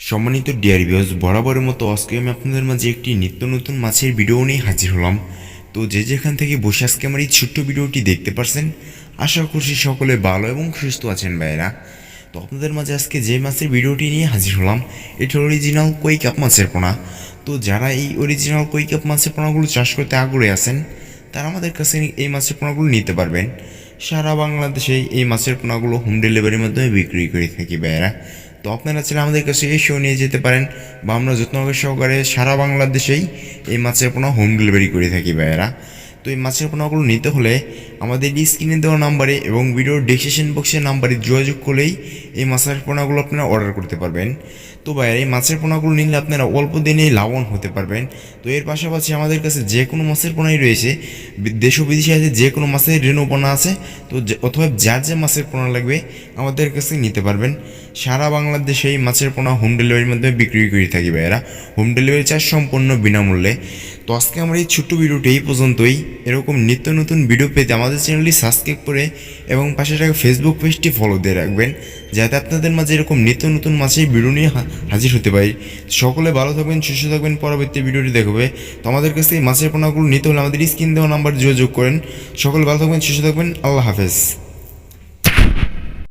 সম্মানিত deer views বরাবরের মতো আজকে আমি আপনাদের মাঝে একটি নিত্য নতুন মাছের ভিডিও নিয়ে হাজির হলাম। তো যে যেখান থেকে বসে আজকে আমার এই ছোট্ট ভিডিওটি দেখতে পারছেন, আশা করছি সকলে ভালো এবং সুস্থ আছেন ভাইয়েরা। তো আপনাদের মাঝে আজকে যে মাছের ভিডিওটি নিয়ে হাজির হলাম, এটা অরিজিনাল কই কাপ মাছের পোনা। তো যারা এই অরিজিনাল কই কাপ মাছের পোনাগুলো চাষ করতে আগ্রহী আছেন, তারা আমাদের কাছে এই মাছের পোনাগুলো নিতে পারবেন। সারা বাংলাদেশে এই মাছের পোনাগুলো হোম ডেলিভারির মাধ্যমে বিক্রি করে থাকি ভাইয়েরা। তো আপনারা চাইলে আমাদের কাছে এসেও নিয়ে যেতে পারেন বা আমরা যত্ন সহকারে সারা বাংলাদেশেই এই মাছের পোনা হোম ডেলিভারি করে থাকি ভাইয়েরা। তো এই মাছের পোনাগুলো নিতে হলে আমাদের স্ক্রিনে দেওয়া নাম্বারে এবং ভিডিওর ডেসক্রিপশন বক্সের নাম্বারে যোগাযোগ করলেই এই মাছের পোনাগুলো আপনারা অর্ডার করতে পারবেন। তো ভাইয়ের এই মাছের পোনাগুলো নিলে আপনারা অল্প দিনেই লাভবান হতে পারবেন। তো এর পাশাপাশি আমাদের কাছে যে কোনো মাছের পোনাই রয়েছে দেশ ও বিদেশে আছে যে কোনো মাছের রেণু পোনা আছে, তো অথবা যার যে মাছের পোনা লাগবে আমাদের কাছে নিতে পারবেন। সারা বাংলাদেশে এই মাছের পোনা হোম ডেলিভারির মাধ্যমে বিক্রি করে থাকি ভাইয়েরা। হোম ডেলিভারি চার্জ সম্পূর্ণ বিনামূল্যে। তো আজকে আমার এই ছোট্ট ভিডিওটি এই পর্যন্তই। এরকম নিত্য নতুন ভিডিও পেতে আমাদের চ্যানেলটি সাবস্ক্রাইব করে এবং পাশে থাকা ফেসবুক পেজটি ফলো দিয়ে রাখবেন, যাতে আপনাদের মাঝে এরকম নিত্য নতুন মাছের ভিডিও নিয়ে হাজির হতে পারি। সকলে ভালো থাকবেন, সুস্থ থাকবেন, পরবর্তী ভিডিওটি দেখবে। তো আমাদের কাছ থেকে মাছের পোনাগুলো নিতে হলে আমাদের স্ক্রিন দেওয়া নাম্বার যোগাযোগ করেন। সকলে ভালো থাকবেন, সুস্থ থাকবেন, আল্লাহ হাফেজ।